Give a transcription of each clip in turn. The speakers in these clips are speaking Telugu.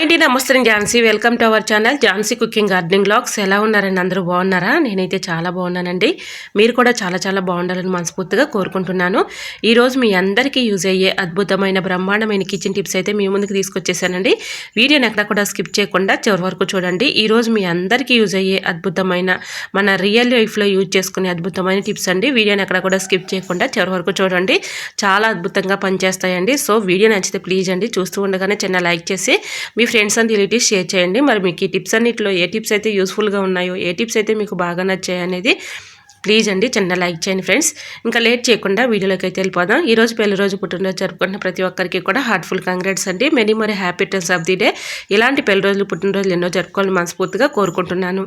ఏంటి నమస్తే Jhansi. Welcome to our channel Jhansi cooking gardening blogs ఎలా ఉన్నారండి అందరూ? బాగున్నారా? నేనైతే చాలా బాగున్నానండి. మీరు కూడా చాలా చాలా బాగుండాలని మనస్ఫూర్తిగా కోరుకుంటున్నాను. ఈరోజు మీ అందరికీ యూజ్ అయ్యే అద్భుతమైన బ్రహ్మాండమైన కిచెన్ టిప్స్ అయితే మీ ముందుకు తీసుకొచ్చేసానండి. వీడియోని ఎక్కడ కూడా స్కిప్ చేయకుండా చివరి వరకు చూడండి. ఈరోజు మీ అందరికీ యూజ్ అయ్యే అద్భుతమైన మన రియల్ లైఫ్లో యూజ్ చేసుకునే అద్భుతమైన టిప్స్ అండి. వీడియోని ఎక్కడ కూడా స్కిప్ చేయకుండా చివరి వరకు చూడండి. చాలా అద్భుతంగా పనిచేస్తాయండి. సో వీడియో నచ్చితే ప్లీజ్ అండి చూస్తూ ఉండగానే చిన్న లైక్ చేసి మీ ఫ్రెండ్స్ అండ్ రిలేటివ్స్ షేర్ చేయండి. మరి మీకు ఈ టిప్స్ అన్నింటిలో ఏ టిప్స్ అయితే యూస్ఫుల్గా ఉన్నాయో ఏ టిప్స్ అయితే మీకు బాగా నచ్చాయి అనేది ప్లీజ్ అండి చిన్న లైక్ చేయండి ఫ్రెండ్స్. ఇంకా లేట్ చేయకుండా వీడియోలోకి అయితే వెళ్ళిపోదాం. ఈరోజు పెళ్ళి రోజు పుట్టినరోజు జరుపుకుంటున్న ప్రతి ఒక్కరికి కూడా హార్ట్ఫుల్ కంగ్రాట్స్ అండి. Many more happy turns of the day. ఇలాంటి పెళ్ళి రోజులు పుట్టినరోజులు ఎన్నో జరుపుకోవాలని మనస్ఫూర్తిగా కోరుకుంటున్నాను.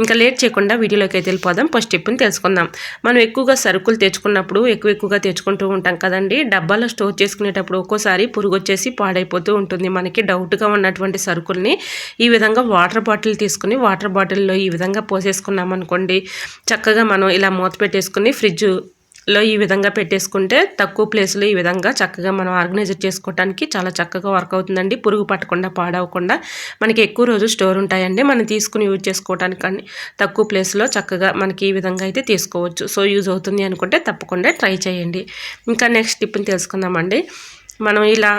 ఇంకా లేట్ చేయకుండా వీడియోలోకి అయితే వెళ్ళిపోదాం. ఫస్ట్ టిప్ని తెలుసుకుందాం. మనం ఎక్కువగా సరుకులు తెచ్చుకున్నప్పుడు ఎక్కువ ఎక్కువగా తెచ్చుకుంటూ ఉంటాం కదండి. డబ్బాలో స్టోర్ చేసుకునేటప్పుడు ఒక్కోసారి పురుగు వచ్చేసి పాడైపోతూ ఉంటుంది. మనకి డౌట్గా ఉన్నటువంటి సరుకుల్ని ఈ విధంగా వాటర్ బాటిల్ తీసుకుని వాటర్ బాటిల్లో ఈ విధంగా పోసేసుకున్నాం అనుకోండి చక్కగా మనం ఇలా మూత పెట్టేసుకుని ఫ్రిడ్జ్లో ఈ విధంగా పెట్టేసుకుంటే తక్కువ ప్లేస్లో ఈ విధంగా చక్కగా మనం ఆర్గనైజర్ చేసుకోవడానికి చాలా చక్కగా వర్క్ అవుతుందండి. పురుగు పట్టకుండా పాడవకుండా. మనకి ఎక్కువ రోజు స్టోర్ ఉంటాయండి. మనం తీసుకుని యూజ్ చేసుకోవడానికి కానీ తక్కువ ప్లేస్లో చక్కగా మనకి ఈ విధంగా అయితే తీసుకోవచ్చు. సో యూజ్ అవుతుంది అనుకుంటే తప్పకుండా ట్రై చేయండి. ఇంకా నెక్స్ట్ టిప్ని తెలుసుకుందామండి. మనం ఇలా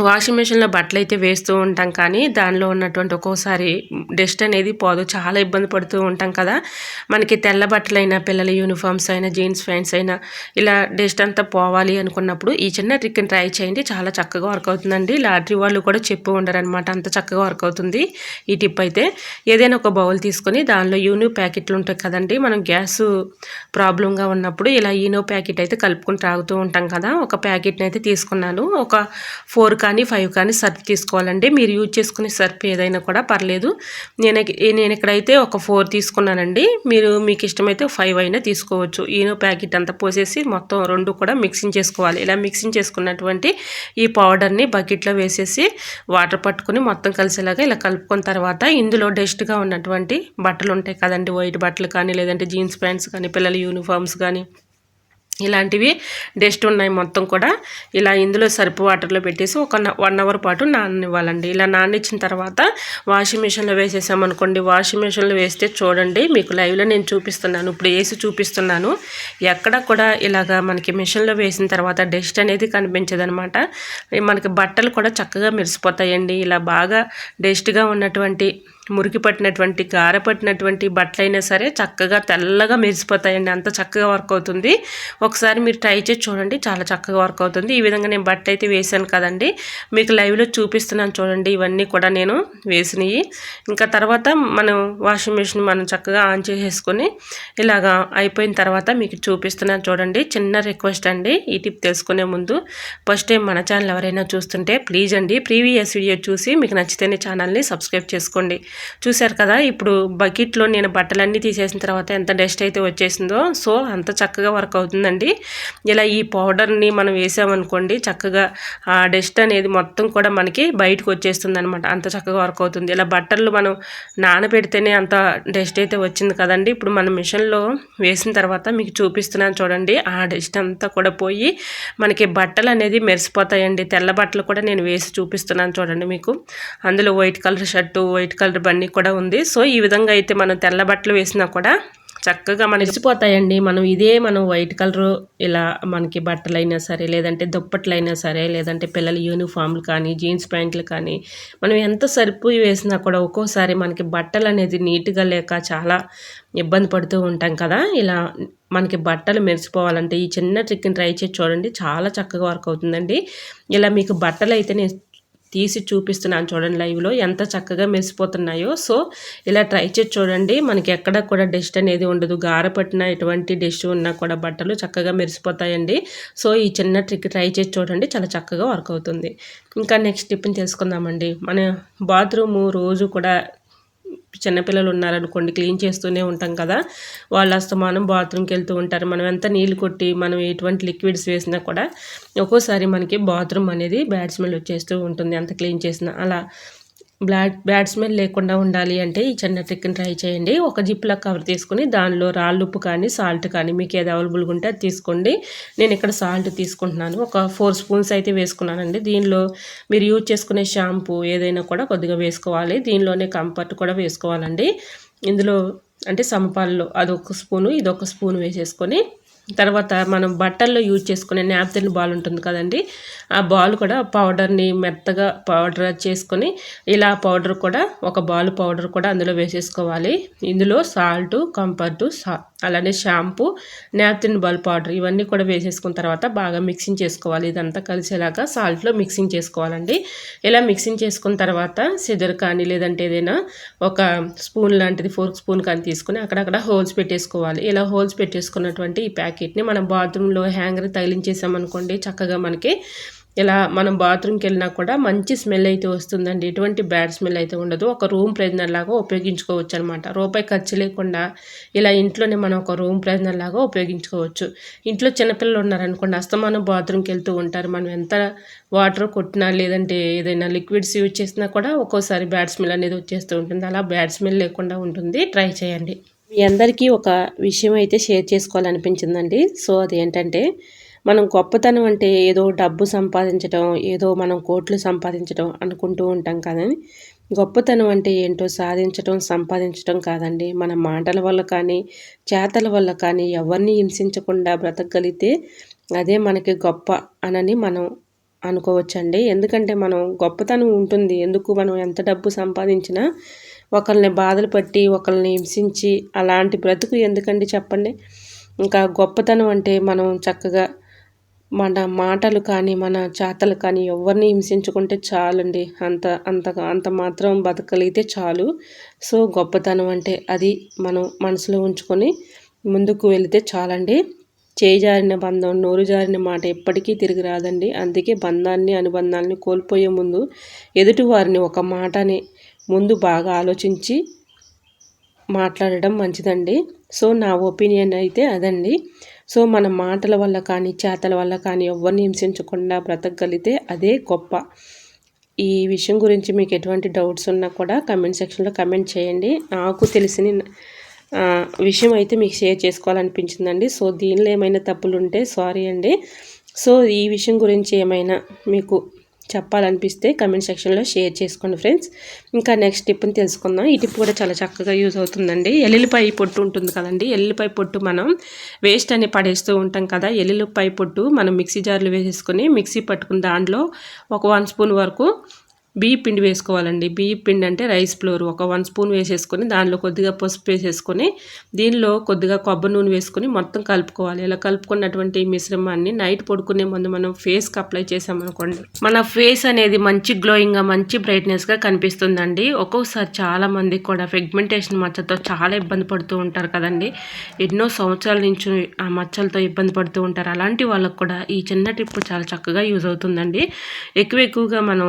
వాషింగ్ మిషన్లో బట్టలు అయితే వేస్తూ ఉంటాం కానీ దానిలో ఉన్నటువంటి ఒక్కోసారి డస్ట్ అనేది పోదు. చాలా ఇబ్బంది పడుతూ ఉంటాం కదా. మనకి తెల్ల బట్టలైనా పిల్లల యూనిఫామ్స్ అయినా జీన్స్ ప్యాంట్స్ అయినా ఇలా డస్ట్ అంతా పోవాలి అనుకున్నప్పుడు ఈ చిన్న ట్రిక్ని ట్రై చేయండి. చాలా చక్కగా వర్క్ అవుతుందండి. లాటరీ వాళ్ళు కూడా చెప్పు ఉండరనమాట అంత చక్కగా వర్క్ అవుతుంది ఈ టిప్ అయితే. ఏదైనా ఒక బౌల్ తీసుకొని దానిలో యూనో ప్యాకెట్లు ఉంటాయి కదండి. మనం గ్యాస్ ప్రాబ్లంగా ఉన్నప్పుడు ఇలా ఈనో ప్యాకెట్ అయితే కలుపుకొని తాగుతూ ఉంటాం కదా. ఒక ప్యాకెట్ని అయితే తీసుకున్నాను. ఒక ఫోర్ కానీ ఫైవ్ కానీ సర్ఫ్ తీసుకోవాలండి మీరు యూజ్ చేసుకునే సర్ఫ్ ఏదైనా కూడా పర్లేదు. నేను నేను ఇక్కడైతే ఒక ఫోర్ తీసుకున్నానండి. మీరు మీకు ఇష్టమైతే ఫైవ్ అయినా తీసుకోవచ్చు. ఈనో ప్యాకెట్ అంతా పోసేసి మొత్తం రెండు కూడా మిక్సింగ్ చేసుకోవాలి. ఇలా మిక్సింగ్ చేసుకున్నటువంటి ఈ పౌడర్ని బకెట్లో వేసేసి వాటర్ పట్టుకుని మొత్తం కలిసేలాగా ఇలా కలుపుకున్న తర్వాత ఇందులో డస్ట్గా ఉన్నటువంటి బట్టలు ఉంటాయి కదండి. వైట్ బట్టలు కానీ లేదంటే జీన్స్ ప్యాంట్స్ కానీ పిల్లల యూనిఫామ్స్ కానీ. ఇలాంటివి డస్ట్ ఉన్నాయి మొత్తం కూడా. ఇలా ఇందులో సరిపు వాటర్లో పెట్టేసి ఒక వన్ అవర్ పాటు నాననివ్వాలండి. ఇలా నానిచ్చిన తర్వాత వాషింగ్ మిషన్లో వేసేసామనుకోండి. వాషింగ్ మిషన్లో వేస్తే చూడండి మీకు లైవ్లో నేను చూపిస్తున్నాను. ఇప్పుడు వేసి చూపిస్తున్నాను. ఎక్కడ కూడా ఇలాగా మనకి మిషన్లో వేసిన తర్వాత డస్ట్ అనేది కనిపించదనమాట. మనకి బట్టలు కూడా చక్కగా మెరిసిపోతాయండి. ఇలా బాగా డస్ట్గా ఉన్నటువంటి మురికి పట్టినటువంటి గార పట్టినటువంటి బట్టలైనా సరే చక్కగా తెల్లగా మెరిసిపోతాయండి. అంత చక్కగా వర్క్ అవుతుంది. ఒకసారి మీరు ట్రై చేసి చూడండి. చాలా చక్కగా వర్క్ అవుతుంది. ఈ విధంగా నేను బట్ట అయితే వేసాను కదండి. మీకు లైవ్లో చూపిస్తున్నాను చూడండి. ఇవన్నీ కూడా నేను వేసినవి. ఇంకా తర్వాత మనం వాషింగ్ మిషన్ మనం చక్కగా ఆన్ చేసేసుకొని ఇలాగా అయిపోయిన తర్వాత మీకు చూపిస్తున్నాను చూడండి. చిన్న రిక్వెస్ట్ అండి. ఈ టిప్ తెలుసుకునే ముందు ఫస్ట్ టైం మన ఛానల్ ఎవరైనా చూస్తుంటే ప్లీజ్ అండి. ప్రీవియస్ వీడియో చూసి మీకు నచ్చితేనే ఛానల్ని సబ్స్క్రైబ్ చేసుకోండి. చూశారు కదా ఇప్పుడు బకెట్లో నేను బట్టలన్నీ తీసేసిన తర్వాత ఎంత డస్ట్ అయితే వచ్చేసిందో సో అంత చక్కగా వర్క్ అవుతుందండి. ఇలా ఈ పౌడర్ని మనం వేసామనుకోండి చక్కగా ఆ డస్ట్ అనేది మొత్తం కూడా మనకి బయటకు వచ్చేస్తుంది అనమాట అంత చక్కగా వర్క్ అవుతుంది. ఇలా బట్టలు మనం నానబెడితేనే అంత డస్ట్ అయితే వచ్చింది కదండి. ఇప్పుడు మనం మిషన్లో వేసిన తర్వాత మీకు చూపిస్తున్నాను చూడండి. ఆ డస్ట్ అంతా కూడా పోయి మనకి బట్టలు అనేది మెరిసిపోతాయండి. తెల్ల బట్టలు కూడా నేను వేసి చూపిస్తున్నాను చూడండి మీకు. అందులో white colour shirt white colour bunny కూడా ఉంది. సో ఈ విధంగా అయితే మనం తెల్ల బట్టలు వేసినా కూడా చక్కగా మన ఇచ్చిపోతాయండి మనం ఇదే మనం వైట్ కలరు ఇలా మనకి బట్టలైనా సరే లేదంటే దుప్పట్లైనా సరే లేదంటే పిల్లల యూనిఫామ్లు కానీ జీన్స్ ప్యాంట్లు కానీ మనం ఎంత సరిపోయి వేసినా కూడా ఒక్కోసారి మనకి బట్టలు అనేది నీట్గా లేక చాలా ఇబ్బంది పడుతూ ఉంటాం కదా. ఇలా మనకి బట్టలు మెరిసిపోవాలంటే ఈ చిన్న ట్రిక్ని ట్రై చేసి చూడండి. చాలా చక్కగా వర్క్ అవుతుందండి. ఇలా మీకు బట్టలు అయితే నేను తీసి చూపిస్తున్నాను చూడండి లైవ్లో ఎంత చక్కగా మెరిసిపోతున్నాయో. సో ఇలా ట్రై చేసి చూడండి. మనకి ఎక్కడ కూడా డస్ట్ అనేది ఉండదు. గారపట్టిన ఎటువంటి డస్ట్ ఉన్నా కూడా బట్టలు చక్కగా మెరిసిపోతాయండి. సో ఈ చిన్న ట్రిక్ ట్రై చేసి చూడండి. చాలా చక్కగా వర్క్ అవుతుంది. ఇంకా నెక్స్ట్ టిప్ని తెలుసుకుందామండి. మన బాత్రూము రోజు కూడా చిన్నపిల్లలు ఉన్నారనుకోండి క్లీన్ చేస్తూనే ఉంటాం కదా. వాళ్ళు అస్తమానం బాత్రూమ్కి వెళ్తూ ఉంటారు. మనం ఎంత నీళ్ళు కొట్టి మనం ఎటువంటి లిక్విడ్స్ వేసినా కూడా ఒక్కోసారి మనకి బాత్రూమ్ అనేది బ్యాడ్ స్మెల్ వచ్చేస్తూ ఉంటుంది. ఎంత క్లీన్ చేసినా అలా బ్లాడ్ బ్యాడ్ స్మెల్ లేకుండా ఉండాలి అంటే ఈ చిన్న ట్రిక్ని ట్రై చేయండి. ఒక జిప్లా కవర్ తీసుకుని దానిలో రాళ్ళు ఉప్పు కానీ సాల్ట్ కానీ మీకు ఏది అవైలబుల్గా ఉంటే అది తీసుకోండి. నేను ఇక్కడ సాల్ట్ తీసుకుంటున్నాను. ఒక ఫోర్ స్పూన్స్ అయితే వేసుకున్నానండి. దీనిలో మీరు యూజ్ చేసుకునే షాంపూ ఏదైనా కూడా కొద్దిగా వేసుకోవాలి. దీనిలోనే కంఫర్ట్ కూడా వేసుకోవాలండి. ఇందులో అంటే సమపాల్లో అదొక స్పూను ఇదొక స్పూన్ వేసేసుకొని తర్వాత మనం బట్టల్లో యూజ్ చేసుకునే నాప్తిన్ బాల్ ఉంటుంది కదండి. ఆ బాల్ కూడా పౌడర్ని మెత్తగా పౌడర్ చేసుకొని ఇలా పౌడర్ కూడా ఒక బాల్ పౌడర్ కూడా అందులో వేసేసుకోవాలి. ఇందులో సాల్ట్ కంపర్టు సా అలానే షాంపూ నాప్తిన్ బాల్ పౌడర్ ఇవన్నీ కూడా వేసేసుకున్న తర్వాత బాగా మిక్సింగ్ చేసుకోవాలి. ఇదంతా కలిసేలాగా సాల్ట్లో మిక్సింగ్ చేసుకోవాలండి. ఇలా మిక్సింగ్ చేసుకున్న తర్వాత సిదర్ కానీ లేదంటే ఏదైనా ఒక స్పూన్ లాంటిది ఫోర్క్ స్పూన్ కానీ తీసుకుని అక్కడక్కడ హోల్స్ పెట్టేసుకోవాలి. ఇలా హోల్స్ పెట్టేసుకున్నటువంటి ఈ ప్యాకెట్ని మనం బాత్రూంలో హ్యాంగర్ తగిలించేసామనుకోండి చక్కగా మనకి ఇలా మనం బాత్రూమ్కి వెళ్ళినా కూడా మంచి స్మెల్ అయితే వస్తుందండి. ఎటువంటి బ్యాడ్ స్మెల్ అయితే ఉండదు. ఒక రూమ్ ప్రెజనర్ లాగా ఉపయోగించుకోవచ్చు అనమాట రూపాయి ఖర్చు లేకుండా ఇలా ఇంట్లోనే మనం ఒక రూమ్ ప్రెజనర్ లాగా ఉపయోగించుకోవచ్చు. ఇంట్లో చిన్నపిల్లలు ఉన్నారనుకోండి అస్తమానం బాత్రూమ్కి వెళ్తూ ఉంటారు. మనం ఎంత వాటర్ కొట్టినా లేదంటే ఏదైనా లిక్విడ్స్ యూజ్ చేసినా కూడా ఒక్కోసారి బ్యాడ్ స్మెల్ అనేది వచ్చేస్తూ ఉంటుంది. అలా బ్యాడ్ స్మెల్ లేకుండా ఉంటుంది. ట్రై చేయండి. మీ అందరికీ ఒక విషయం అయితే షేర్ చేసుకోవాలనిపించిందండి. సో అది ఏంటంటే మనం గొప్పతనం అంటే ఏదో డబ్బు సంపాదించడం ఏదో మనం కోట్లు సంపాదించడం అనుకుంటూ ఉంటాం కదని గొప్పతనం అంటే ఏంటో సాధించడం సంపాదించడం కాదండి. మన మాటల వల్ల కానీ చేతల వల్ల కానీ ఎవరిని హింసించకుండా బ్రతకగలిగితే అదే మనకి గొప్ప అనని మనం అనుకోవచ్చండి. ఎందుకంటే మనం గొప్పతనం ఉంటుంది. ఎందుకు మనం ఎంత డబ్బు సంపాదించినా ఒకరిని బాధలు పట్టి ఒకరిని హింసించి అలాంటి బ్రతుకు ఎందుకండి చెప్పండి? ఇంకా గొప్పతనం అంటే మనం చక్కగా మన మాటలు కానీ మన చేతలు కానీ ఎవరిని హింసించుకుంటే చాలండి. అంత అంత అంత మాత్రం బతకలిగితే చాలు. సో గొప్పతనం అంటే అది మనం మనసులో ఉంచుకొని ముందుకు వెళితే చాలండి. చేయి జారిన బంధం నోరు జారిన మాట ఎప్పటికీ తిరిగి రాదండి. అందుకే బంధాన్ని అనుబంధాన్ని కోల్పోయే ముందు ఎదుటి వారిని ఒక మాటని ముందు బాగా ఆలోచించి మాట్లాడడం మంచిదండి. సో నా ఒపీనియన్ అయితే అదండి. సో మన మాటల వల్ల కానీ చేతల వల్ల కానీ ఎవరిని హింసించకుండా బ్రతకగలిగితే అదే గొప్ప. ఈ విషయం గురించి మీకు ఎటువంటి డౌట్స్ ఉన్నా కూడా కమెంట్ సెక్షన్లో కమెంట్ చేయండి. నాకు తెలిసిన విషయం అయితే మీకు షేర్ చేసుకోవాలనిపించిందండి. సో దీనిలో ఏమైనా తప్పులు ఉంటే సారీ అండి. సో ఈ విషయం గురించి ఏమైనా మీకు చెప్పాలనిపిస్తే కమెంట్ సెక్షన్లో షేర్ చేసుకోండి ఫ్రెండ్స్. ఇంకా నెక్స్ట్ టిప్ని తెలుసుకుందాం. ఈ టిప్ కూడా చాలా చక్కగా యూజ్ అవుతుందండి. ఎల్లుల్లిపాయ పొట్టు ఉంటుంది కదండి. ఎల్లుల్లిపాయ పొట్టు మనం వేస్ట్ అని పడేస్తూ ఉంటాం కదా. ఎల్లుల్లిపాయ పొట్టు మనం మిక్సీ జార్లు వేసేసుకొని మిక్సీ పట్టుకుని దాంట్లో ఒక వన్ స్పూన్ వరకు బియ్య పిండి వేసుకోవాలండి. బియ్య పిండి అంటే రైస్ ఫ్లోర్. ఒక వన్ స్పూన్ వేసేసుకొని దానిలో కొద్దిగా పసుపు వేసేసుకొని దీనిలో కొద్దిగా కొబ్బరి నూనె వేసుకొని మొత్తం కలుపుకోవాలి. ఇలా కలుపుకున్నటువంటి మిశ్రమాన్ని నైట్ పడుకునే ముందు మనం ఫేస్కి అప్లై చేసామనుకోండి మన ఫేస్ అనేది మంచి గ్లోయింగ్గా మంచి బ్రైట్నెస్గా కనిపిస్తుందండి. ఒక్కొక్కసారి చాలా మంది కూడా ఫెగ్మెంటేషన్ మచ్చతో చాలా ఇబ్బంది పడుతూ ఉంటారు కదండి. ఎన్నో సంవత్సరాల నుంచి ఆ మచ్చలతో ఇబ్బంది పడుతూ ఉంటారు. అలాంటి వాళ్ళకు కూడా ఈ చిన్న టిప్ చాలా చక్కగా యూజ్ అవుతుందండి. ఎక్కువ ఎక్కువగా మనం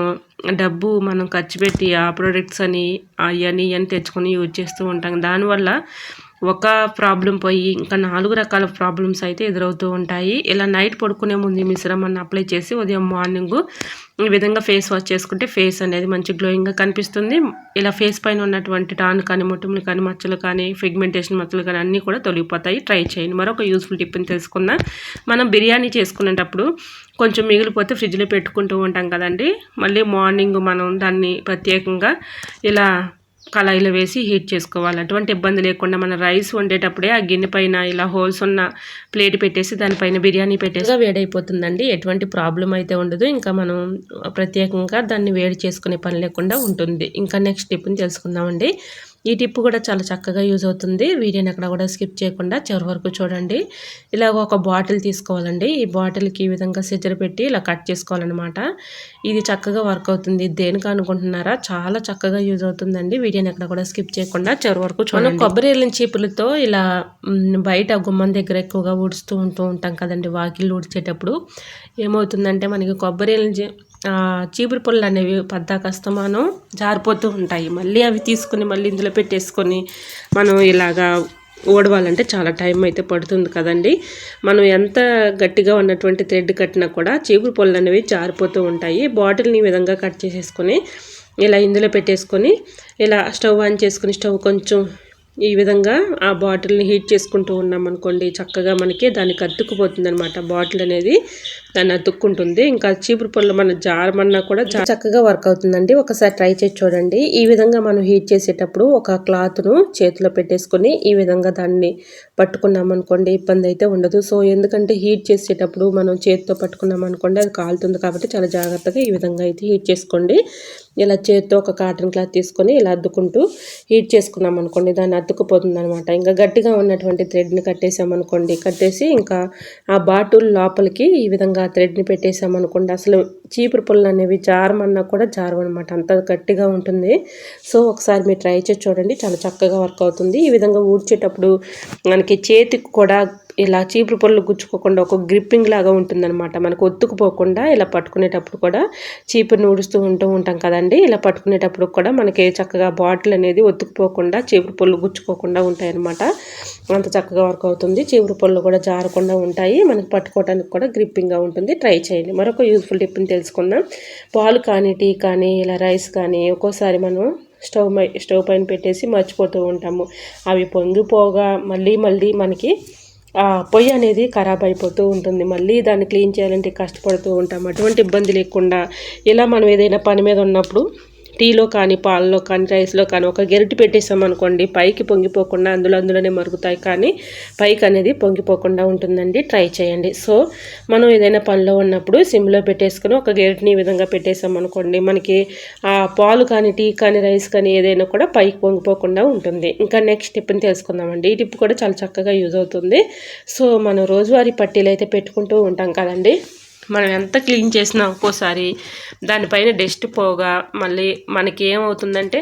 డబ్బు మనం ఖర్చు పెట్టి ఆ ప్రొడక్ట్స్ అని అవన్నీ ఇవన్నీ తెచ్చుకొని యూజ్ చేస్తూ ఉంటాం. దానివల్ల ఒక ప్రాబ్లం పోయి ఇంకా నాలుగు రకాల ప్రాబ్లమ్స్ అయితే ఎదురవుతూ ఉంటాయి. ఇలా నైట్ పడుకునే ముందు ఈ మిశ్రమాన్ని అప్లై చేసి ఉదయం మార్నింగ్ ఈ విధంగా ఫేస్ వాష్ చేసుకుంటే ఫేస్ అనేది మంచి గ్లోయింగ్గా కనిపిస్తుంది. ఇలా ఫేస్ పైన ఉన్నటువంటి టాన్ కానీ మొట్టములు కానీ మచ్చలు కానీ ఫిగ్మెంటేషన్ మచ్చలు కానీ అన్నీ కూడా తొలగిపోతాయి. ట్రై చేయండి. మరొక యూస్ఫుల్ టిప్ని తెలుసుకుందాం. మనం బిర్యానీ చేసుకునేటప్పుడు కొంచెం మిగిలిపోతే ఫ్రిడ్జ్లో పెట్టుకుంటూ ఉంటాం కదండి. మళ్ళీ మార్నింగ్ మనం దాన్ని ప్రత్యేకంగా ఇలా కళాయిలో వేసి హీట్ చేసుకోవాలి. అటువంటి ఇబ్బంది లేకుండా మన రైస్ వండేటప్పుడే ఆ గిన్నె పైన ఇలా హోల్స్ ఉన్న ప్లేట్ పెట్టేసి దానిపైన బిర్యానీ పెట్టేసి వేడైపోతుందండి. ఎటువంటి ప్రాబ్లం అయితే ఉండదు. ఇంకా మనం ప్రత్యేకంగా దాన్ని వేడి చేసుకునే పని లేకుండా ఉంటుంది. ఇంకా నెక్స్ట్ టిప్ని తెలుసుకుందామండి. ఈ టిప్ కూడా చాలా చక్కగా యూజ్ అవుతుంది. వీడియోని అక్కడ కూడా స్కిప్ చేయకుండా చివరి వరకు చూడండి. ఇలాగ ఒక బాటిల్ తీసుకోవాలండి. ఈ బాటిల్కి ఈ విధంగా సిజర్ పెట్టి ఇలా కట్ చేసుకోవాలన్నమాట. ఇది చక్కగా వర్క్ అవుతుంది. దేనికి అనుకుంటున్నారా? చాలా చక్కగా యూజ్ అవుతుందండి. వీడియోని అక్కడ కూడా స్కిప్ చేయకుండా చివరి వరకు చూడండి. కొబ్బరి చీపులతో ఇలా బయట గుమ్మం దగ్గర ఎక్కువగా ఊడుస్తూ ఉంటూ ఉంటాం కదండి. వాకిళ్ళు ఊడ్చేటప్పుడు. ఏమవుతుందంటే మనకి కొబ్బరి చీపురు పుల్లలు అనేవి పెద్ద జారిపోతూ ఉంటాయి. మళ్ళీ అవి తీసుకుని మళ్ళీ ఇందులో పెట్టేసుకొని మనం ఇలాగా ఓడవాలంటే చాలా టైం అయితే పడుతుంది కదండి. మనం ఎంత గట్టిగా ఉన్నటువంటి థ్రెడ్ కట్టినా కూడా చీపురు పొల్లు అనేవి జారిపోతూ ఉంటాయి. బాటిల్ని ఈ విధంగా కట్ చేసేసుకొని ఇలా ఇందులో పెట్టేసుకొని ఇలా స్టవ్ ఆన్ చేసుకుని స్టవ్ కొంచెం ఈ విధంగా ఆ బాటిల్ని హీట్ చేసుకుంటూ ఉన్నాం అనుకోండి చక్కగా మనకి దానికి అతుక్కుపోతుంది అనమాట బాటిల్ అనేది దాన్ని అతుక్కుంటుంది. ఇంకా చీపురు పళ్ళు మన జారమన్నా కూడా చాలా చక్కగా వర్క్ అవుతుందండి. ఒకసారి ట్రై చేసి చూడండి. ఈ విధంగా మనం హీట్ చేసేటప్పుడు ఒక క్లాత్ను చేతిలో పెట్టేసుకొని ఈ విధంగా దాన్ని పట్టుకున్నాం అనుకోండి ఇబ్బంది అయితే ఉండదు. సో ఎందుకంటే హీట్ చేసేటప్పుడు మనం చేతితో పట్టుకున్నాం అనుకోండి అది కాలుతుంది కాబట్టి చాలా జాగ్రత్తగా ఈ విధంగా అయితే హీట్ చేసుకోండి. ఇలా చేతితో ఒక కాటన్ క్లాత్ తీసుకొని ఇలా అద్దుకుంటూ హీట్ చేసుకున్నాం అనుకోండి. దాన్ని అద్దుకుపోతుంది అనమాట ఇంకా గట్టిగా ఉన్నటువంటి థ్రెడ్ని కట్టేసామనుకోండి కట్టేసి ఇంకా ఆ బాటిల్ లోపలికి ఈ విధంగా థ్రెడ్ని పెట్టేసామనుకోండి అసలు చీపురు పుల్లలు అనేవి జారమన్నా కూడా జారమన్నమాట అంత గట్టిగా ఉంటుంది. సో ఒకసారి మీరు ట్రై చేసి చూడండి. చాలా చక్కగా వర్క్ అవుతుంది. ఈ విధంగా ఊడ్చేటప్పుడు మనకి చేతికి కూడా ఇలా చీపురు పళ్ళు గుచ్చుకోకుండా ఒక గ్రిప్పింగ్ లాగా ఉంటుందన్నమాట. మనకు ఒత్తుకుపోకుండా ఇలా పట్టుకునేటప్పుడు కూడా చీపురుని ఊడుస్తూ ఉంటూ ఉంటాం కదండి. ఇలా పట్టుకునేటప్పుడు కూడా మనకి చక్కగా బాటిల్ అనేది ఒత్తుకుపోకుండా చీపురు పళ్ళు గుచ్చుకోకుండా ఉంటాయన్నమాట. అంత చక్కగా వర్క్ అవుతుంది. చీపురు పళ్ళు కూడా జారకుండా ఉంటాయి. మనకి పట్టుకోవడానికి కూడా గ్రిప్పింగ్గా ఉంటుంది. ట్రై చేయండి. మరొక యూజ్ఫుల్ టిప్ని తెలుసుకుందాం. పాలు కానీ టీ కానీ ఇలా రైస్ కానీ ఒక్కోసారి మనం స్టవ్ స్టవ్ పైన పెట్టేసి మర్చిపోతూ ఉంటాము. అవి పొంగిపోగా మళ్ళీ మళ్ళీ మనకి పొయ్యి అనేది ఖరాబ్ అయిపోతూ ఉంటుంది. మళ్ళీ దాన్ని క్లీన్ చేయాలంటే కష్టపడుతూ ఉంటాం. అటువంటి ఇబ్బంది లేకుండా ఇలా మనం ఏదైనా పని మీద ఉన్నప్పుడు టీలో కానీ పాలలో కానీ రైస్లో కానీ ఒక గెరిటి పెట్టేసామనుకోండి పైకి పొంగిపోకుండా అందులో అందులోనే మరుగుతాయి. కానీ పైకి అనేది పొంగిపోకుండా ఉంటుందండి. ట్రై చేయండి. సో మనం ఏదైనా పనిలో ఉన్నప్పుడు సిమ్లో పెట్టేసుకుని ఒక గెరిటిని ఈ విధంగా పెట్టేసామనుకోండి మనకి ఆ పాలు కానీ టీ కానీ రైస్ కానీ ఏదైనా కూడా పైకి పొంగిపోకుండా ఉంటుంది. ఇంకా నెక్స్ట్ టిప్ని తెలుసుకుందామండి. ఈ టిప్ కూడా చాలా చక్కగా యూజ్ అవుతుంది. సో మనం రోజువారీ పట్టీలు అయితే పెట్టుకుంటూ ఉంటాం కదండి. మనం ఎంత క్లీన్ చేసినా ఒక్కోసారి దానిపైన డస్ట్ పోగా మళ్ళీ మనకి ఏమవుతుందంటే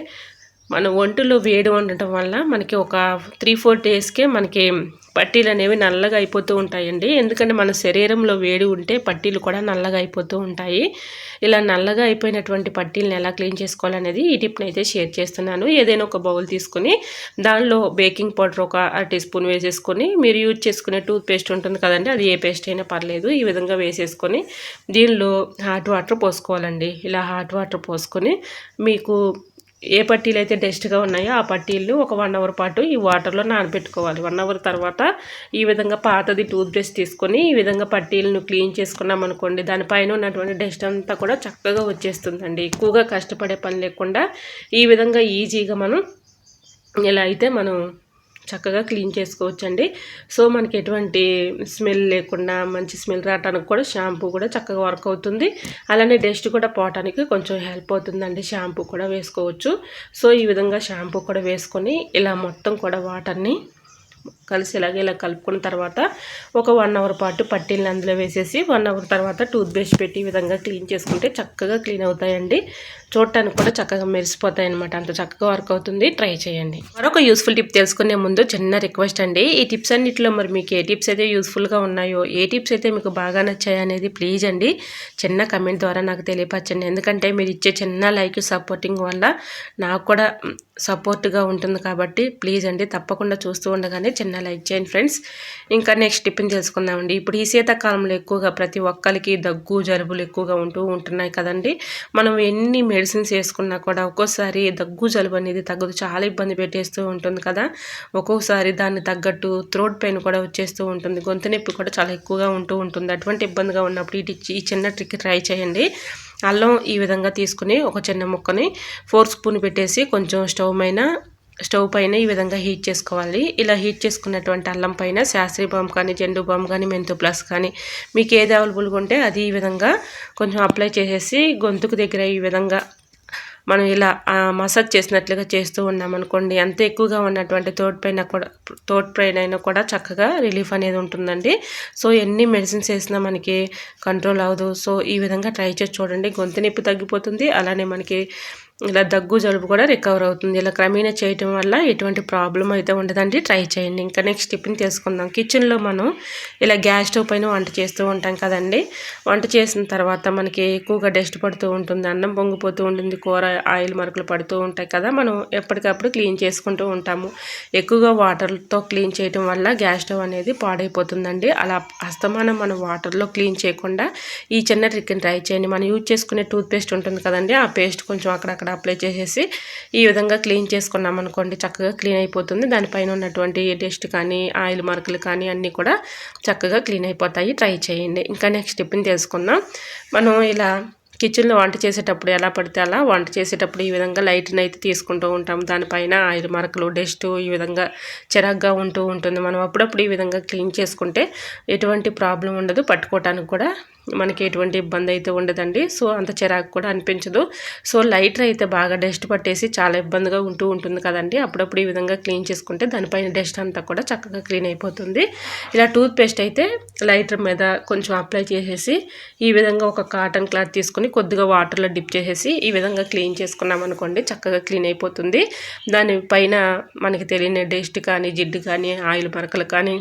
మన ఒంటిలో వేడి ఉండటం వల్ల మనకి ఒక త్రీ ఫోర్ డేస్కే మనకి పట్టీలు అనేవి నల్లగా అయిపోతూ ఉంటాయండి. ఎందుకంటే మన శరీరంలో వేడి ఉంటే పట్టీలు కూడా నల్లగా అయిపోతూ ఉంటాయి. ఇలా నల్లగా అయిపోయినటువంటి పట్టీలను ఎలా క్లీన్ చేసుకోవాలనేది ఈ టిప్ని అయితే షేర్ చేస్తున్నాను. ఏదైనా ఒక బౌల్ తీసుకొని దానిలో బేకింగ్ పౌడర్ ఒక టీ స్పూన్ వేసేసుకొని మీరు యూజ్ చేసుకునే టూత్ పేస్ట్ ఉంటుంది కదండి అది ఏ పేస్ట్ అయినా పర్లేదు. ఈ విధంగా వేసేసుకొని దీనిలో హాట్ వాటర్ పోసుకోవాలండి. ఇలా హాట్ వాటర్ పోసుకొని మీకు ఏ పట్టీలు అయితే డస్ట్గా ఉన్నాయో ఆ పట్టీలు ఒక వన్ అవర్ పాటు ఈ వాటర్లో నానబెట్టుకోవాలి. వన్ అవర్ తర్వాత ఈ విధంగా పాతది టూత్ బ్రష్ తీసుకొని ఈ విధంగా పట్టీలను క్లీన్ చేసుకున్నాం అనుకోండి దానిపైన ఉన్నటువంటి డస్ట్ అంతా కూడా చక్కగా వచ్చేస్తుందండి. ఎక్కువగా కష్టపడే పని లేకుండా ఈ విధంగా ఈజీగా మనం ఇలా అయితే మనం చక్కగా క్లీన్ చేసుకోవచ్చండి. సో మనకి ఎటువంటి స్మెల్ లేకుండా మంచి స్మెల్ రావడానికి కూడా షాంపూ కూడా చక్కగా వర్క్ అవుతుంది. అలానే డస్ట్ కూడా పోవటానికి కొంచెం హెల్ప్ అవుతుందండి. షాంపూ కూడా వేసుకోవచ్చు. సో ఈ విధంగా షాంపూ కూడా వేసుకొని ఇలా మొత్తం కూడా వాటర్ని కలిసి ఇలాగే ఇలా కలుపుకున్న తర్వాత ఒక వన్ అవర్ పాటు పట్టీలను అందులో వేసేసి వన్ అవర్ తర్వాత టూత్ బ్రష్ పెట్టి ఈ విధంగా క్లీన్ చేసుకుంటే చక్కగా క్లీన్ అవుతాయండి. చూడటానికి కూడా చక్కగా మెరిసిపోతాయి అనమాట అంత చక్కగా వర్క్ అవుతుంది. ట్రై చేయండి. మరొక యూస్ఫుల్ టిప్ తెలుసుకునే ముందు చిన్న రిక్వెస్ట్ అండి. ఈ టిప్స్ అన్నింటిలో మరి మీకు ఏ టిప్స్ అయితే యూస్ఫుల్గా ఉన్నాయో ఏ టిప్స్ అయితే మీకు బాగా నచ్చాయో అనేది ప్లీజ్ అండి. చిన్న కమెంట్ ద్వారా నాకు తెలియపరచండి. ఎందుకంటే మీరు ఇచ్చే చిన్న లైక్ సపోర్టింగ్ వల్ల నాకు కూడా సపోర్ట్గా ఉంటుంది కాబట్టి ప్లీజ్ అండి. తప్పకుండా చూస్తూ ఉండగానే చిన్న లైక్ చేయండి ఫ్రెండ్స్. ఇంకా నెక్స్ట్ టిఫిన్ తెలుసుకుందామండి. ఇప్పుడు ఈ శీతాకాలంలో ఎక్కువగా ప్రతి ఒక్కరికి దగ్గు జలుబులు ఎక్కువగా ఉంటూ ఉంటున్నాయి కదండి. మనం ఎన్ని మెడిసిన్స్ వేసుకున్నా కూడా ఒక్కోసారి దగ్గు జలుబు అనేది తగ్గదు. చాలా ఇబ్బంది పెట్టేస్తూ ఉంటుంది కదా. ఒక్కోసారి దాన్ని తగ్గట్టు థ్రోట్ పెయిన్ కూడా వచ్చేస్తూ ఉంటుంది. గొంతు నొప్పి కూడా చాలా ఎక్కువగా ఉంటూ ఉంటుంది. అటువంటి ఇబ్బందిగా ఉన్నప్పుడు ఈ చిన్న ట్రిక్ ట్రై చేయండి. అల్లం ఈ విధంగా తీసుకుని ఒక చిన్న ముక్కని ఫోర్ స్పూన్ పెట్టేసి కొంచెం స్టవ్ పైన స్టవ్ పైన ఈ విధంగా హీట్ చేసుకోవాలి. ఇలా హీట్ చేసుకున్నటువంటి అల్లం పైన శాస్త్రీ బాంబ్ కానీ జెండు బాంబ్ కానీ మెంతు ప్లస్ కానీ మీకు ఏది అవైలబుల్గా ఉంటే అది ఈ విధంగా కొంచెం అప్లై చేసేసి గొంతుకు దగ్గర ఈ విధంగా మనం ఇలా మసాజ్ చేసినట్లుగా చేస్తూ ఉన్నామనుకోండి ఎంత ఎక్కువగా ఉన్నటువంటి తోట్ పైన కూడా తోట్ పైన అయినా కూడా చక్కగా రిలీఫ్ అనేది ఉంటుందండి. సో ఎన్ని మెడిసిన్స్ వేసినా మనకి కంట్రోల్ అవ్వదు. సో ఈ విధంగా ట్రై చేసి చూడండి. గొంతు నొప్పి తగ్గిపోతుంది. అలానే మనకి ఇలా దగ్గు జలుబు కూడా రికవర్ అవుతుంది. ఇలా క్రమేణా చేయటం వల్ల ఎటువంటి ప్రాబ్లం అయితే ఉండదండి. ట్రై చేయండి. ఇంకా నెక్స్ట్ టిఫిన్ తీసుకుందాం కిచెన్లో మనం ఇలా గ్యాస్ స్టవ్ పైన వంట చేస్తూ ఉంటాం కదండి. వంట చేసిన తర్వాత మనకి ఎక్కువగా డస్ట్ పడుతూ ఉంటుంది. అన్నం పొంగిపోతూ ఉంటుంది. కూర ఆయిల్ మరకలు పడుతూ ఉంటాయి కదా. మనం ఎప్పటికప్పుడు క్లీన్ చేసుకుంటూ ఉంటాము. ఎక్కువగా వాటర్తో క్లీన్ చేయటం వల్ల గ్యాస్ స్టవ్ అనేది పాడైపోతుందండి. అలా అస్తమానం మనం వాటర్లో క్లీన్ చేయకుండా ఈ చిన్న ట్రిక్ని ట్రై చేయండి. మనం యూజ్ చేసుకునే టూత్ పేస్ట్ ఉంటుంది కదండి. ఆ పేస్ట్ కొంచెం అక్కడక్కడ కూడా అప్లై చేసేసి ఈ విధంగా క్లీన్ చేసుకున్నాం అనుకోండి చక్కగా క్లీన్ అయిపోతుంది. దానిపైన ఉన్నటువంటి డస్ట్ కానీ ఆయిల్ మార్కులు కానీ అన్నీ కూడా చక్కగా క్లీన్ అయిపోతాయి. ట్రై చేయండి. ఇంకా నెక్స్ట్ టిఫిన్ తెలుసుకుందాం మనం ఇలా కిచెన్లో వంట చేసేటప్పుడు ఎలా పడితే అలా వంట చేసేటప్పుడు ఈ విధంగా లైట్ని అయితే తీసుకుంటూ ఉంటాం. దానిపైన ఆయిల్ మరకలు డస్ట్ ఈ విధంగా చిరాగ్గా ఉంటూ ఉంటుంది. మనం అప్పుడప్పుడు ఈ విధంగా క్లీన్ చేసుకుంటే ఎటువంటి ప్రాబ్లం ఉండదు. పట్టుకోవటానికి కూడా మనకి ఎటువంటి ఇబ్బంది అయితే ఉండదండి. సో అంత చిరాకు కూడా అనిపించదు. సో లైటర్ అయితే బాగా డస్ట్ పట్టేసి చాలా ఇబ్బందిగా ఉంటూ ఉంటుంది కదండి. అప్పుడప్పుడు ఈ విధంగా క్లీన్ చేసుకుంటే దానిపైన డస్ట్ అంతా కూడా చక్కగా క్లీన్ అయిపోతుంది. ఇలా టూత్ పేస్ట్ అయితే లైటర్ మీద కొంచెం అప్లై చేసేసి ఈ విధంగా ఒక కాటన్ క్లాత్ తీసుకుని కొద్దిగా వాటర్లో డిప్ చేసేసి ఈ విధంగా క్లీన్ చేసుకున్నాం అనుకోండి చక్కగా క్లీన్ అయిపోతుంది. దానిపైన మనకి తెలియని డస్ట్ కానీ జిడ్డు కానీ ఆయిల్ మరకలు కానీ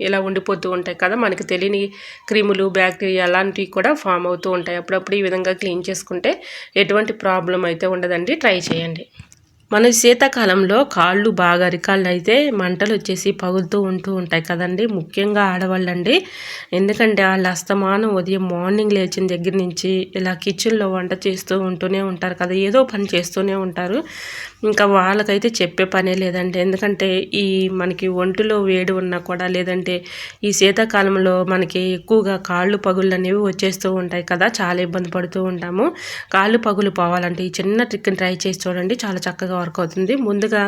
ఇలా ఉండిపోతూ ఉంటాయి కదా. మనకి తెలియని క్రిములు బ్యాక్టీరియా అలాంటివి కూడా ఫామ్ అవుతూ ఉంటాయి. అప్పుడప్పుడు ఈ విధంగా క్లీన్ చేసుకుంటే ఎటువంటి ప్రాబ్లం అయితే ఉండదండి. ట్రై చేయండి. మన శీతాకాలంలో కాళ్ళు బాగా అరికాళ్ళు అయితే మంటలు వచ్చేసి పగులుతూ ఉంటూ ఉంటాయి కదండి. ముఖ్యంగా ఆడవాళ్ళండి. ఎందుకంటే వాళ్ళు అస్తమానం ఉదయం మార్నింగ్ లేచిన దగ్గర నుంచి ఇలా కిచెన్లో వంట చేస్తూ ఉంటూనే ఉంటారు కదా. ఏదో పని చేస్తూనే ఉంటారు. ఇంకా వాళ్ళకైతే చెప్పే పనే లేదండి. ఎందుకంటే ఈ మనకి ఒంటిలో వేడి ఉన్నా కూడా లేదంటే ఈ శీతాకాలంలో మనకి ఎక్కువగా కాళ్ళు పగుళ్ళు అనేవి వచ్చేస్తూ ఉంటాయి కదా. చాలా ఇబ్బంది పడుతూ ఉంటాము. కాళ్ళు పగులు పోవాలంటే ఈ చిన్న ట్రిక్ని ట్రై చేసి చూడండి. చాలా చక్కగా వర్క్ అవుతుంది. ముందుగా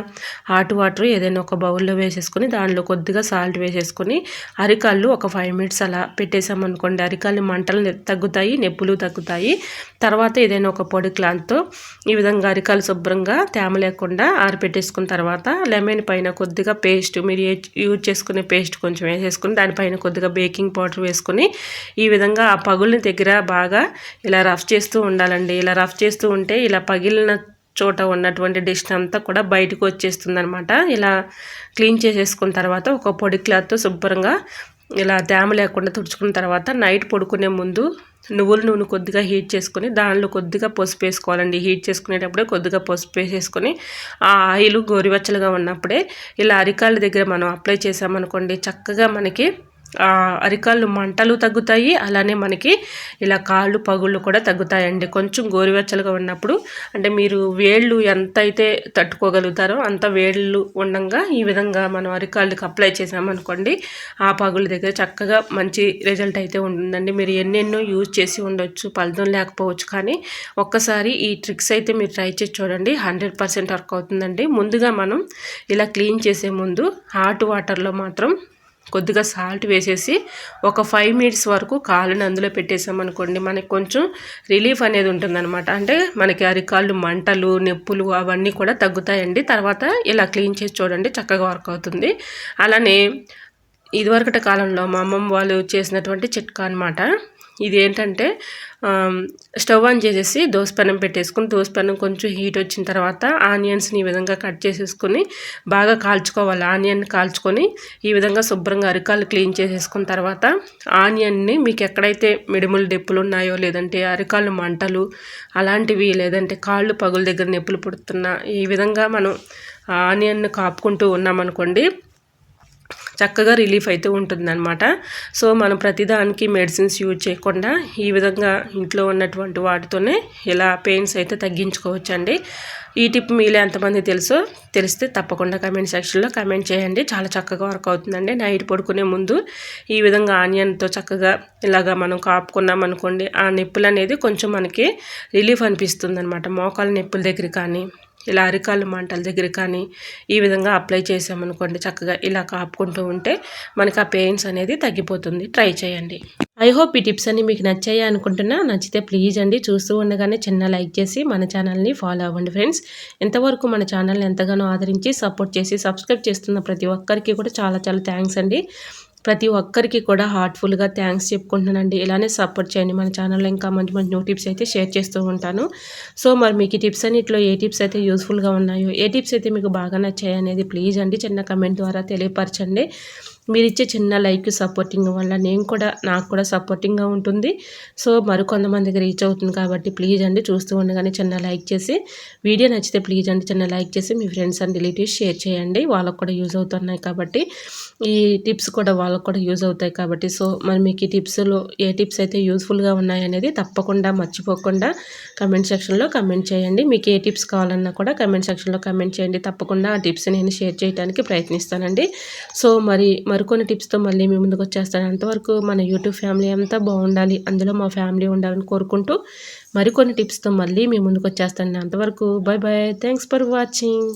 హాట్ వాటర్ ఏదైనా ఒక బౌల్లో వేసేసుకొని దానిలో కొద్దిగా సాల్ట్ వేసేసుకొని అరికాళ్ళు ఒక ఫైవ్ మినిట్స్ అలా పెట్టేసామనుకోండి. అరికాళ్ళు మంటలు తగ్గుతాయి నొప్పులు తగ్గుతాయి. తర్వాత ఏదైనా ఒక పొడి క్లాత్తో ఈ విధంగా అరికాలు శుభ్రంగా తేమ లేకుండా ఆరిపెట్టేసుకున్న తర్వాత లెమన్ పైన కొద్దిగా పేస్ట్ మీరు యూజ్ చేసుకునే పేస్ట్ కొంచెం వేసేసుకుని దానిపైన కొద్దిగా బేకింగ్ పౌడర్ వేసుకుని ఈ విధంగా ఆ పగుల్ని దగ్గర బాగా ఇలా రఫ్ చేస్తూ ఉండాలండి. ఇలా రఫ్ చేస్తూ ఉంటే ఇలా పగిలిన చోట ఉన్నటువంటి డిష్ అంతా కూడా బయటకు వచ్చేస్తుంది అనమాట ఇలా క్లీన్ చేసేసుకున్న తర్వాత ఒక పొడి క్లాత్తో శుభ్రంగా ఇలా తేమ లేకుండా తుడుచుకున్న తర్వాత నైట్ పడుకునే ముందు నువ్వుల నూనె కొద్దిగా హీట్ చేసుకుని దానిలో కొద్దిగా పసుపు వేసుకోవాలండి. హీట్ చేసుకునేటప్పుడే కొద్దిగా పసుపు వేసేసుకొని ఆ ఆయిల్ గోరువెచ్చలుగా ఉన్నప్పుడే ఇలా అరికాళ్ళ దగ్గర మనం అప్లై చేసామనుకోండి చక్కగా మనకి అరికాళ్ళు మంటలు తగ్గుతాయి. అలానే మనకి ఇలా కాళ్ళు పగుళ్ళు కూడా తగ్గుతాయండి. కొంచెం గోరువెచ్చలుగా ఉన్నప్పుడు అంటే మీరు వేళ్ళు ఎంత అయితే తట్టుకోగలుగుతారో అంత వేళ్ళు ఉండగా ఈ విధంగా మనం అరికాళ్ళకి అప్లై చేసామనుకోండి ఆ పగుళ్ళ దగ్గర చక్కగా మంచి రిజల్ట్ అయితే ఉంటుందండి. మీరు ఎన్నెన్నో యూజ్ చేసి ఉండొచ్చు ఫలితం లేకపోవచ్చు కానీ ఒక్కసారి ఈ ట్రిక్స్ అయితే మీరు ట్రై చేసి చూడండి. హండ్రెడ్ పర్సెంట్ వర్క్ అవుతుందండి. ముందుగా మనం ఇలా క్లీన్ చేసే ముందు హాట్ వాటర్లో మాత్రం కొద్దిగా సాల్ట్ వేసేసి ఒక ఫైవ్ మినిట్స్ వరకు కాళ్ళని అందులో పెట్టేసామనుకోండి మనకి కొంచెం రిలీఫ్ అనేది ఉంటుందన్నమాట. అంటే మనకి అరికాళ్ళు మంటలు నొప్పులు అవన్నీ కూడా తగ్గుతాయండి. తర్వాత ఇలా క్లీన్ చేసి చూడండి చక్కగా వర్క్ అవుతుంది. అలానే ఇదివరకటి కాలంలో మా అమ్మమ్మ వాళ్ళు చేసినటువంటి చిట్కా అనమాట ఇది ఏంటంటే స్టవ్ ఆన్ చేసేసి దోసపెనం పెట్టేసుకుని దోసపెనం కొంచెం హీట్ వచ్చిన తర్వాత ఆనియన్స్ని ఈ విధంగా కట్ చేసేసుకొని బాగా కాల్చుకోవాలి. ఆనియన్ కాల్చుకొని ఈ విధంగా శుభ్రంగా అరికాలు క్లీన్ చేసేసుకున్న తర్వాత ఆనియన్ని మీకు ఎక్కడైతే మిడిములు డెప్పులు ఉన్నాయో లేదంటే అరికాళ్ళు మంటలు అలాంటివి లేదంటే కాళ్ళు పగుల దగ్గర నొప్పులు పుడుతున్నా ఈ విధంగా మనం ఆనియన్ను కాపుకుంటూ ఉన్నామనుకోండి చక్కగా రిలీఫ్ అయితే ఉంటుందన్నమాట. సో మనం ప్రతిదానికి మెడిసిన్స్ యూజ్ చేయకుండా ఈ విధంగా ఇంట్లో ఉన్నటువంటి వాటితోనే ఇలా పెయిన్స్ అయితే తగ్గించుకోవచ్చండి. ఈ టిప్ మీలో ఎంతమంది తెలుసో తెలిస్తే తప్పకుండా కమెంట్ సెక్షన్లో కమెంట్ చేయండి. చాలా చక్కగా వర్క్ అవుతుందండి. నైట్ పడుకునే ముందు ఈ విధంగా ఆనియన్తో చక్కగా ఇలాగా మనం కాపుకున్నాం అనుకోండి ఆ నొప్పులు అనేది కొంచెం మనకి రిలీఫ్ అనిపిస్తుంది అనమాట మోకాల నొప్పుల దగ్గర కానీ ఇలా అరికాలు మంటల దగ్గర కానీ ఈ విధంగా అప్లై చేసామనుకోండి చక్కగా ఇలా కాపుకుంటూ ఉంటే మనకి ఆ పెయిన్స్ అనేది తగ్గిపోతుంది. ట్రై చేయండి. ఐ హోప్ ఈ టిప్స్ అన్ని మీకు నచ్చాయి అనుకుంటున్నా. నచ్చితే ప్లీజ్ అండి చూస్తూ ఉండగానే చిన్న లైక్ చేసి మన ఛానల్ని ఫాలో అవ్వండి ఫ్రెండ్స్. ఎంతవరకు మన ఛానల్ని ఎంతగానో ఆదరించి సపోర్ట్ చేసి సబ్స్క్రైబ్ చేస్తున్న ప్రతి ఒక్కరికి కూడా చాలా చాలా థ్యాంక్స్ అండి. ప్రతి ఒక్కరికి కూడా హార్ట్ఫుల్గా థ్యాంక్స్ చెప్పుకుంటున్నానండి. ఇలానే సపోర్ట్ చేయండి. మన ఛానల్లో ఇంకా మంచి మంచి న్యూ టిప్స్ అయితే షేర్ చేస్తూ ఉంటాను. సో మరి మీకు ఈ టిప్స్ అన్నింటిలో ఏ టిప్స్ అయితే యూస్ఫుల్గా ఉన్నాయో ఏ టిప్స్ అయితే మీకు బాగా నచ్చాయి అనేది ప్లీజ్ అండి. చిన్న కమెంట్ ద్వారా తెలియపరచండి. మీరు ఇచ్చే చిన్న లైక్ సపోర్టింగ్ వల్ల నేను కూడా నాకు కూడా సపోర్టింగ్గా ఉంటుంది. సో మరికొంతమందికి రీచ్ అవుతుంది కాబట్టి ప్లీజ్ అండి చూస్తూ ఉండగానే చిన్న లైక్ చేసి వీడియో నచ్చితే ప్లీజ్ అండి చిన్న లైక్ చేసి మీ ఫ్రెండ్స్ అండ్ రిలేటివ్స్ షేర్ చేయండి. వాళ్ళకు కూడా యూజ్ అవుతున్నాయి కాబట్టి ఈ టిప్స్ కూడా వాళ్ళకు కూడా యూజ్ అవుతాయి కాబట్టి. సో మరి మీకు ఈ టిప్స్లో ఏ టిప్స్ అయితే యూస్ఫుల్గా ఉన్నాయనేది తప్పకుండా మర్చిపోకుండా కమెంట్ సెక్షన్లో కమెంట్ చేయండి. మీకు ఏ టిప్స్ కావాలన్నా కూడా కమెంట్ సెక్షన్లో కమెంట్ చేయండి. తప్పకుండా ఆ టిప్స్ నేను షేర్ చేయడానికి ప్రయత్నిస్తానండి. సో మరి మరికొన్ని టిప్స్తో మళ్ళీ మీ ముందుకు వచ్చేస్తాను. అంతవరకు మన యూట్యూబ్ ఫ్యామిలీ అంతా బాగుండాలి. అందులో మా ఫ్యామిలీ ఉండాలని కోరుకుంటూ మరికొన్ని టిప్స్తో మళ్ళీ మీ ముందుకు వచ్చేస్తాను. అంతవరకు bye bye thanks for watching.